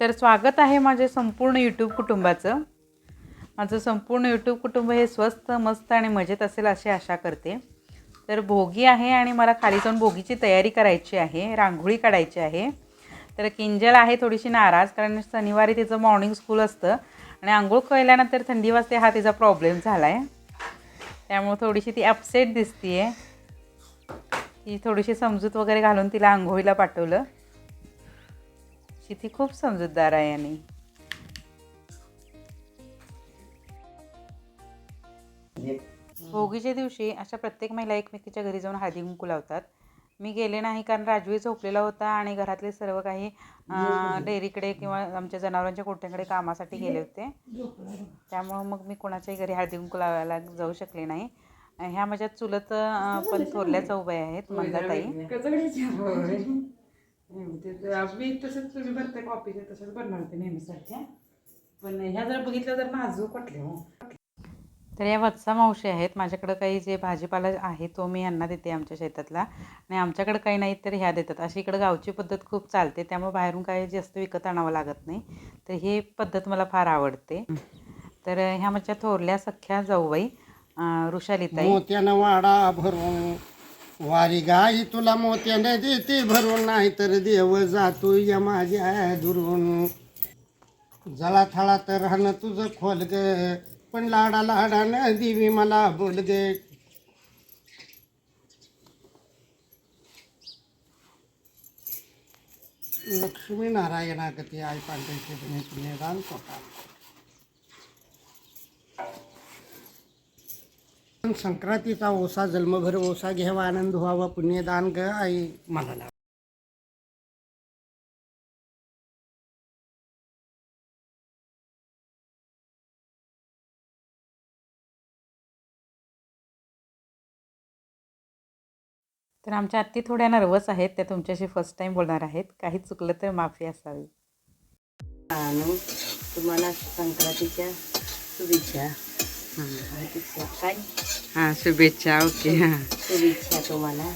तर स्वागत आहे माझे संपूर्ण यूट्यूब कुटुंबाचं. माझं संपूर्ण यूट्यूब कुटुंब हे स्वस्त मस्त आणि मजेत असेल अशी आशा करते. तर भोगी आहे आणि मला खाली जाऊन भोगीची तयारी करायची आहे रांगोळी काढायची आहे. तर किंजल आहे थोडीशी नाराज कारण शनिवारी तिचं मॉर्निंग स्कूल असतं आणि आंघोळ केल्यानंतर थंडी वाजते हा तिचा प्रॉब्लेम झाला आहे त्यामुळे थोडीशी ती अपसेट दिसते आहे ती थोडीशी समजूत वगैरे घालून तिला आंघोळीला पाठवलं. शी ती खूप समजूतदार आहे आणि. भोगीच्या दिवशी अशा प्रत्येक महिला एकमेकीच्या घरी जाऊन हळदी कुंकू लावतात. मी गेले नाही कारण राजवी झोपलेला होता आणि घरातले सर्व काही डेअरीकडे किंवा आमच्या जनावरांच्या कोट्याकडे कामासाठी गेले होते. त्यामुळं मग मी कोणाच्याही घरी हळदी कुंकू लावायला जाऊ शकले नाही. ह्या माझ्या चुलत पण थोरल्या चौबाई आहेत मंदाताई. मी तसंच तुम्ही भरते कॉपीचे तसंच बनणार होते नेहमीसारख्या पण ह्या जर बघितलं तर नाजूक वाटले हो. तर या वत्सा मावशी आहेत. माझ्याकडं काही जे भाजीपाला आहे तो मी यांना देते आमच्या शेतातला. आणि आमच्याकडं काही नाही तर ह्या देतात. अशी इकडं गावची पद्धत खूप चालते. त्यामुळे बाहेरून काही जास्त विकत आणावं लागत नाही. तर ही पद्धत मला फार आवडते. तर ह्या माझ्या थोरल्या सख्या जाऊबाई ऋषालीताई मोत्यानं वाडा भरून वारी गाई तुला मोत्याने देते भरून नाही तर देव जातो या माझ्या दुरून. जळा थळा तर राहणं तुझं खोल ग पण लाडा लाडानं दिवी मला बोल गे. लक्ष्मी नारायणागती आई पांढऱ्याचे पुण्यदान कोटा संक्रांतीचा ओसा जन्मभर ओसा घ्यावा आनंद व्हावा पुण्यदान ग आई मला लाव. तर आमच्या आत्ती थोड्या नर्वस आहेत त्या तुमच्याशी फर्स्ट टाईम बोलणार आहेत. काही चुकलं तर माफी असावी. तुम्हाला संक्रांतीच्या शुभेच्छा. काय हां शुभेच्छा ओके हां. शुभेच्छा तुम्हाला.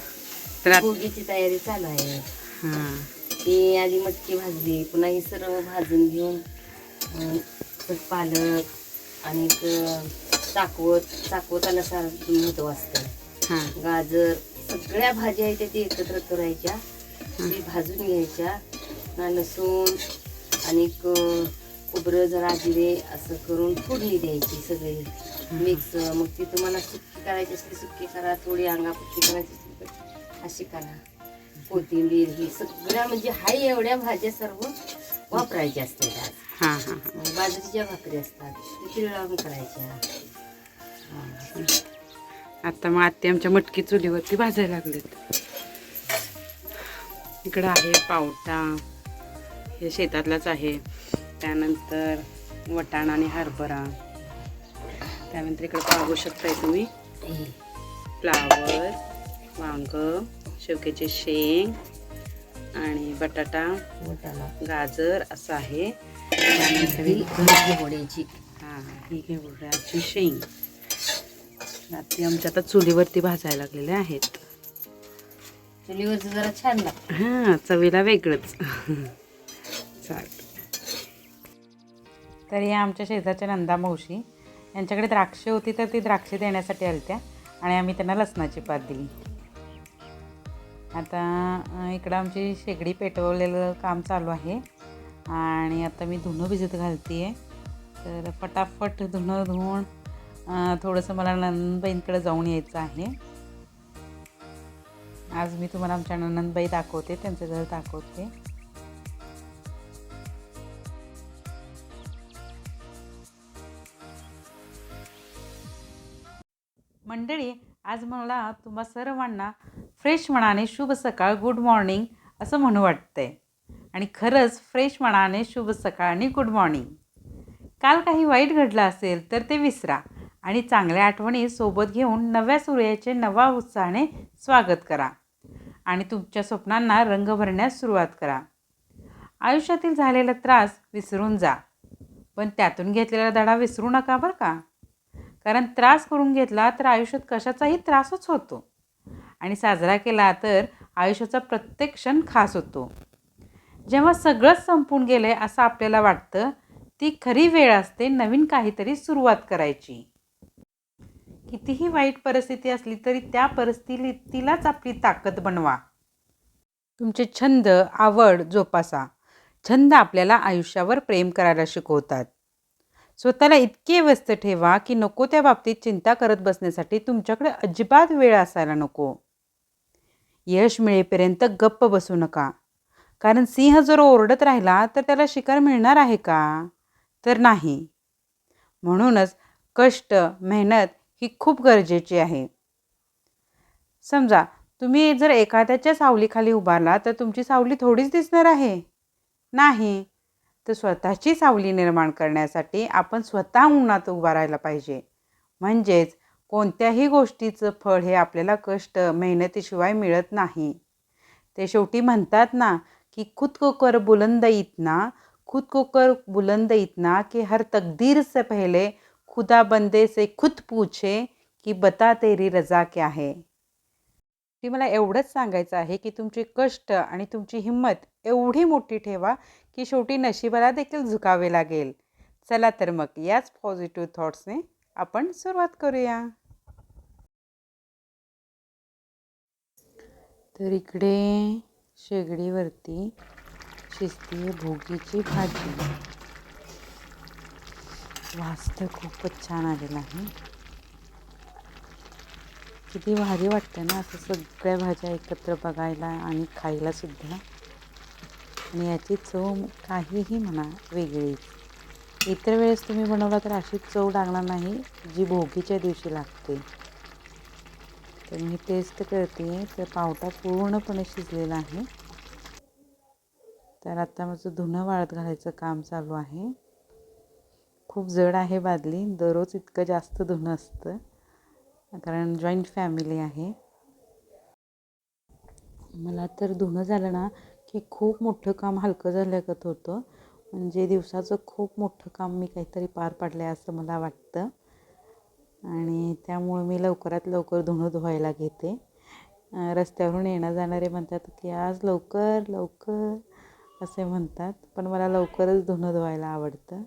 तर भोगीची तयारी चालू आहे. हां. ती आधी मटकी भाजली पुन्हा ही सर्व भाजून घेऊन पालक आणि चाकवत चाकवताला सार महत्त्व असतं हां. गाजर सगळ्या भाज्या आहेत त्या एकत्र करायच्या. ती भाजून घ्यायच्या. ना लसूण आणि खोबरं जरा जिरे असं करून फोडणी द्यायची सगळी. मिक्स मग ती तुम्हाला सुक्की करायची असली सुक्की करा थोडी अंगापुट्टी करायची असली तर अशी करा. कोथिंबीर ही सगळ्या म्हणजे हाय एवढ्या भाज्या सर्व वापरायच्या असतात. हां हां बाजरीच्या भाकरी असतात ती तीळ लावून करायच्या. आता मग आत्ते आमच्या मटकी चुलीवरती भाजायला लागलेत. इकडं आहे पावटा हे शेतातलाच आहे. त्यानंतर वटाणा आणि हरभरा. त्यानंतर इकडं पाहू शकताय तुम्ही. फ्लावर वांग शेवग्याचे शेंग आणि बटाटा गाजर असं आहे. त्यानंतर ही घरी घेवड्याची घेवड्याची शेंग. आत्ते आमच्या आता चुलीवरती भाजायला लागलेले आहेत. चुलीवरचं जरा छान लागतं. हां चवीला वेगळंच. चालतं तर या आमच्या शेजारच्या नंदा मावशी. यांच्याकडे द्राक्षे होती तर ती द्राक्षे देण्यासाठी आलत्या आणि आम्ही त्यांना लसणाची पात दिली. आता इकडं आमची शेगडी पेटवलेलं काम चालू आहे. आणि आता मी धुणं भिजत घालते आहे तर फटाफट धुणं धुवून थोडंसं मला नंदबाईंकडे जाऊन यायचं आहे. आज मी तुम्हाला आमच्या नंदबाई दाखवते त्यांचं घर दाखवते. मंडळी आज मला तुम्हा सर्वांना फ्रेश मनाने शुभ सकाळ गुड मॉर्निंग असं म्हणू वाटतंय. आणि खरंच फ्रेश मनाने शुभ सकाळ आणि गुड मॉर्निंग. काल काही वाईट घडलं असेल तर ते विसरा आणि चांगल्या आठवणी सोबत घेऊन नव्या सूर्याचे नवा उत्साहाने स्वागत करा आणि तुमच्या स्वप्नांना रंग भरण्यास सुरुवात करा. आयुष्यातील झालेला त्रास विसरून जा पण त्यातून घेतलेला धडा विसरू नका बरं का? कारण त्रास करून घेतला तर आयुष्यात कशाचाही त्रासच होतो. आणि साजरा केला तर आयुष्याचा प्रत्येक क्षण खास होतो. जेव्हा सगळंच संपून गेलं आहे असं आपल्याला वाटतं ती खरी वेळ असते नवीन काहीतरी सुरुवात करायची. कितीही वाईट परिस्थिती असली तरी त्या परिस्थितीलाच आपली ताकद बनवा. तुमचे छंद आवड जोपासा. छंद आपल्याला आयुष्यावर प्रेम करायला शिकवतात. स्वतःला इतके व्यस्त ठेवा की नको त्या बाबतीत चिंता करत बसण्यासाठी तुमच्याकडे अजिबात वेळ असायला नको. यश मिळेपर्यंत गप्प बसू नका. कारण सिंह जर ओरडत राहिला तर त्याला शिकार मिळणार आहे का? तर नाही. म्हणूनच कष्ट मेहनत ही खूप गरजेची आहे. समजा तुम्ही जर एखाद्याच्या सावलीखाली उभारला तर तुमची सावली थोडीच दिसणार आहे. नाही. तर स्वतःची सावली निर्माण करण्यासाठी आपण स्वतः उन्हात उभा राहायला पाहिजे. म्हणजेच कोणत्याही गोष्टीचं फळ हे आपल्याला कष्ट मेहनतीशिवाय मिळत नाही. ते शेवटी म्हणतात ना की खुद को कर बुलंद इतना खुद को कर बुलंद इतना कि हर तकदीर से पहले खुदा बंदे से खुद पूछे की बता तेरी रजा क्या आहे ती मला एवढंच सांगायचं आहे की तुमचे कष्ट आणि तुमची हिंमत एवढी मोठी ठेवा की शेवटी नशिबाला देखील झुकावे लागेल. चला तर मग याच पॉझिटिव्ह थॉट्सने आपण सुरुवात करूया. तर इकडे शेगडीवरती शिस्ती भोगीची भाजी. वास तर खूपच छान आलेला आहे. किती भारी वाटतं ना असं सगळ्या भाज्या एकत्र बघायला आणि खायला सुद्धा. आणि याची चव काहीही म्हणा वेगळीच. इतर वेळेस तुम्ही बनवला तर अशी चव लागणार नाही जी भोगीच्या दिवशी लागते. तर मी टेस्ट करते तर पावटा पूर्णपणे शिजलेला आहे. तर आता माझं धुणं वाळत घालायचं काम चालू आहे. खूप जड आहे बादली दररोज इतकं जास्त धुणं असतं कारण जॉईंट फॅमिली आहे. मला तर धुणं झालं ना की खूप मोठं काम हलकं झाल्यागत होतं. म्हणजे दिवसाचं खूप मोठं काम मी काहीतरी पार पाडलं आहे असं मला वाटतं. आणि त्यामुळे मी लवकरात लवकर धुणं धुवायला घेते. रस्त्यावरून येणं जाणारे म्हणतात की आज लवकर लवकर असे म्हणतात. पण मला लवकरच धुणं धुवायला आवडतं.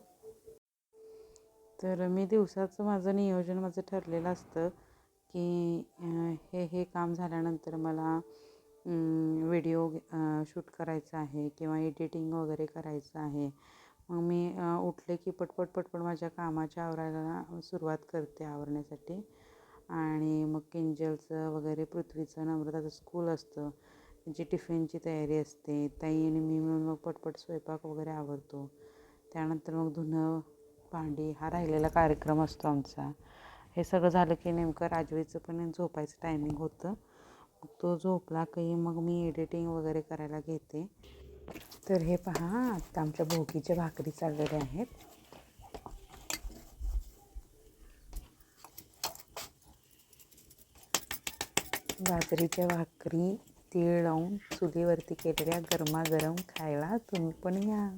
तर मी दिवसाचं माझं नियोजन माझं ठरलेलं असतं की हे हे काम झाल्यानंतर मला व्हिडिओ शूट करायचा आहे किंवा एडिटिंग वगैरे करायचं आहे. मग मी उठले की पटपट पटपट माझ्या कामाच्या आवरायला सुरुवात करते आवरण्यासाठी. आणि मग किंजलचं वगैरे पृथ्वीचं नम्रताचं स्कूल असतं. त्यांची टिफिनची तयारी असते ताई आणि मी मिळून मग पटपट स्वयंपाक वगैरे आवरतो. त्यानंतर मग धुणं भांडी हा राहिलेला कार्यक्रम असतो आमचा. हे सगळं झालं की नेमकं राजवीचं पण झोपायचं टायमिंग होतं. तो झोपला की मग मी एडिटिंग वगैरे करायला घेते. तर हे पहा आत्ता आमच्या भोगीच्या भाकरी चाललेल्या आहेत. बाजरीच्या भाकरी तीळ लावून चुलीवरती केलेल्या गरमागरम खायला तुम्ही पण या.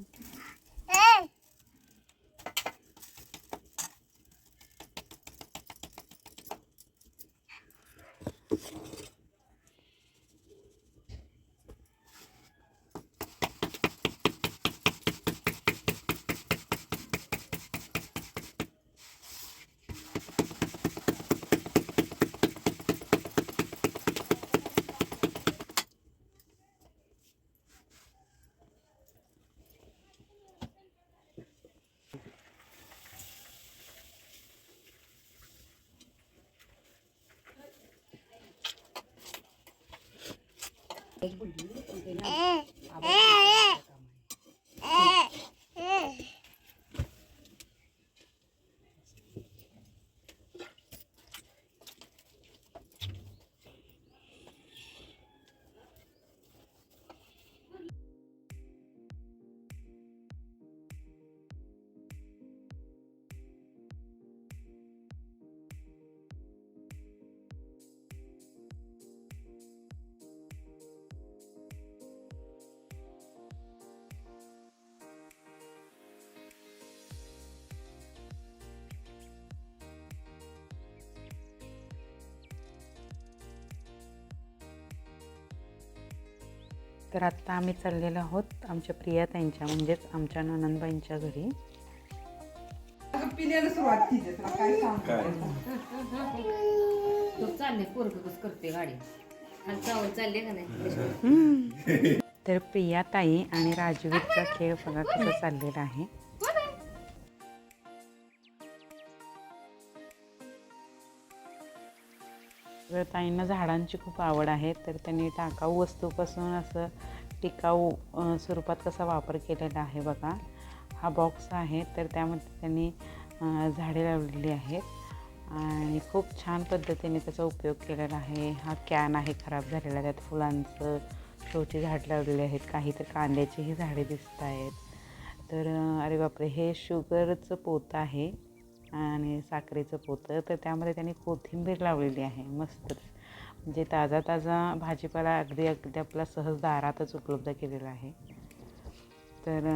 但是不一定 तर आत्ता आम्ही चाललेलो आहोत आमच्या प्रियाताईंच्या म्हणजेच आमच्या ननंदबाईंच्या घरी. पिण्याला सुरुवात केली तुला काय सांगू? तो चालले पोरग कस करते गाडी. आणि चावल चालले का नाही? तर प्रियाताई आणि राजवीरचा खेळ बघा कसा चाललेला आहे. ताईंना झाडांची खूप आवड आहे तर त्यांनी टाकाऊ वस्तूपासून असं टिकाऊ स्वरूपात कसा वापर केलेला आहे बघा. हा बॉक्स आहे तर त्यामध्ये त्यांनी झाडे लावलेली आहेत. आणि खूप छान पद्धतीने त्याचा उपयोग केलेला आहे. हा कॅन आहे खराब झालेला त्यात फुलांचं शोची झाड लावलेली आहेत. काही तर कांद्याचीही झाडे दिसत आहेत. तर अरे बापरे हे शुगरचं पोतं आहे. आणि साखरेचं पोतं तर त्यामध्ये त्यांनी कोथिंबीर लावलेली आहे मस्तच म्हणजे ताजा ताजा भाजीपाला अगदी अगदी आपला सहज दारातच उपलब्ध केलेला आहे. तर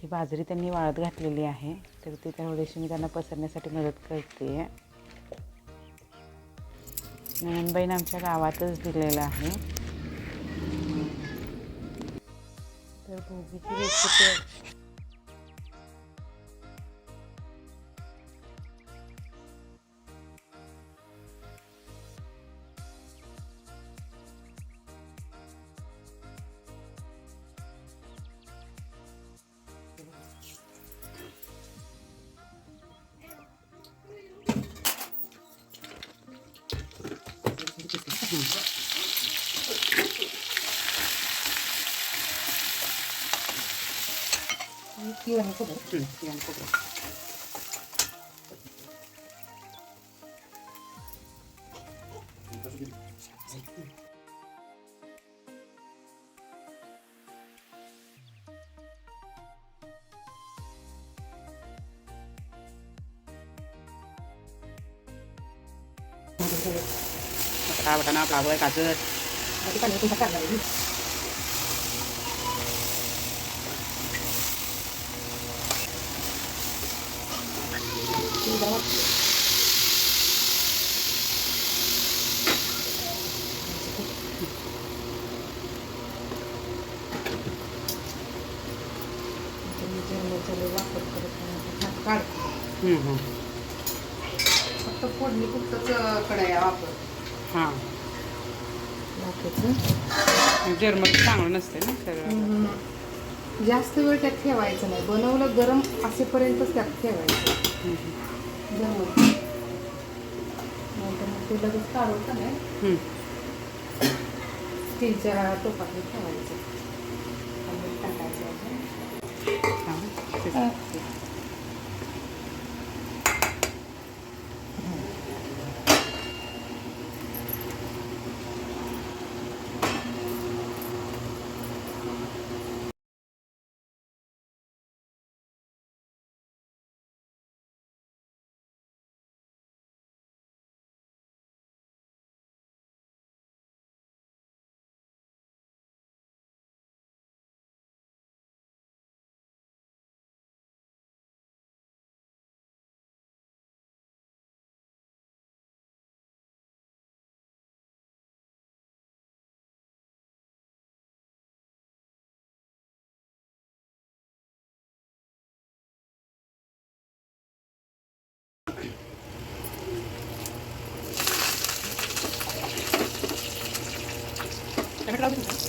ही बाजरी त्यांनी वाळत घातलेली आहे तर ती थोडीशी मी त्यांना पसरण्यासाठी मदत करते. नंदबाईनं आमच्या गावातच दिलेलं आहे. तर भोगीची रेसिपी 기운이 그 래. 응, 기운이 그 래. 다 나나 바보에 가서 어디 가는 거 같 아. फक्त फोडणी पुरतच कढया वापर. हां. जर्मन चांगलं नसते ना तर जास्त वेळ त्यात ठेवायचं नाही. बनवलं गरम असेपर्यंतच त्यात ठेवायचं. गरम नाहीतर मग ते लगेच काढून का नाही. स्टीलच्या टोपात ठेवायचं. टाकायचं. हां.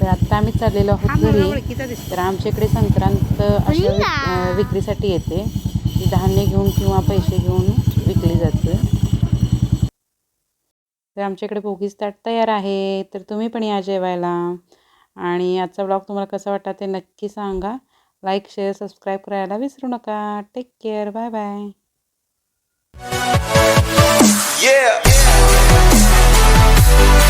तर आत्ता आम्ही चाललेलो आहोत घरी. तर आमच्याकडे संक्रांत अशा विक्रीसाठी येते. ती धान्य घेऊन किंवा पैसे घेऊन विकली जाते. तर आमच्याकडे भोगीच ताट तयार आहे. तर तुम्ही पण या जेवायला. आणि आजचा ब्लॉग तुम्हाला कसा वाटला ते नक्की सांगा. लाईक शेअर सबस्क्राईब करायला विसरू नका. टेक केअर बाय बाय ये Thank you.